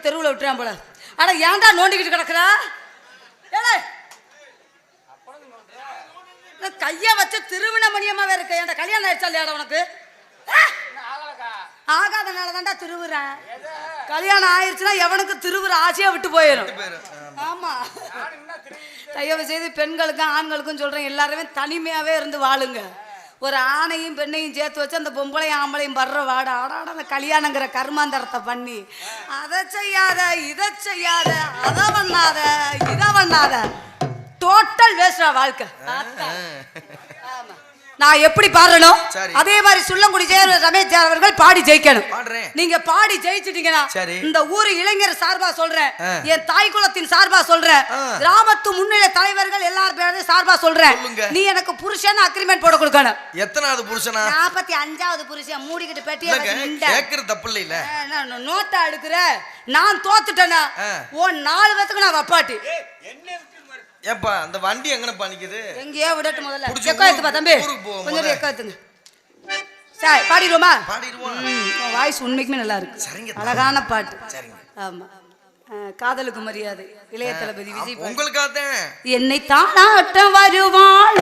விட்டு தெருவில் விட்டுறான் போல. அட ஏன்டா நோண்டிக்கிட்டு கிடக்குறா? ஏலே. கைய வச்சு திருவிணமணியமாவே இருக்க. ஏன்டா கல்யாணம் ஆயிடுச்சா இல்லையாடா உனக்கு! ஆகாதனால தான்டா திருவுறேன் கல்யாணம் ஆயிடுச்சுன்னா எவனுக்கு திருவுற ஆசையா விட்டு போயிடும் ஆமா. தயவு செய்து பெண்களுக்கும் ஆண்களுக்கும் சொல்றேன் எல்லாருமே தனிமையாவே இருந்து வாழுங்க. ஒரு ஆணையும் பெண்ணையும் சேர்த்து வச்சு அந்த பொம்பளையும் ஆம்பளையும் வர்ற வாட ஆடாட அந்த கல்யாணங்கிற கர்மாந்தரத்தை பண்ணி அதை செய்யாத இதை செய்யாத அதை பண்ணாத இதை பண்ணாத டோட்டல் வேஸ்டா வாழ்க்கை. ஆமா. நான் எப்படி சரி. அதே மாதிரி சுள்ளங்குடி ஜெய ரமேஷ் அவர்கள் பாடி ஜெயிக்கணும் பாடுறேன். நீங்க பாடி ஜெயிச்சிட்டீங்கன்னா. இந்த ஊர் இளைஞர் சார்பா சொல்றேன். என் தாய் குலத்தின் சார்பா சொல்றேன். கிராமத்து முன்னிலை தலைவர்கள் எல்லார் பேரையும் சார்பா சொல்றேன். நீ எனக்கு புருஷன் அக்ரிமெண்ட் போட கொடுக்கணும் எத்தனாவது புருஷனா நாற்பத்தி அஞ்சாவது புருஷன் மூடிக்கிட்டு. கேக்குறது தப்பு இல்ல நோட்டா எடுக்கிற நான் தோத்துட்டேனா. ஓ நாலு பேத்துக்கு நான் வப்பாட்டி ஏப்பா அந்த வண்டி எங்கனப்பா நிக்குது? எங்கேயோ விடட்டு முதல்ல. எக்கோ எடுத்துப்பா தம்பி. கொஞ்சம். எக்கோ எடுத்துங்க. சரி பாடிடுவோமா? பாடிடுவோம். வாய்ஸ் உண்மைக்குமே நல்லா இருக்கு. சரிங்க. அழகான பாட்டு. சரிங்க. ஆமா. காதலுக்கு மரியாதை இளைய தளபதி விஜய். உங்களுக்காக என்னை தானாட்ட வருவாள்.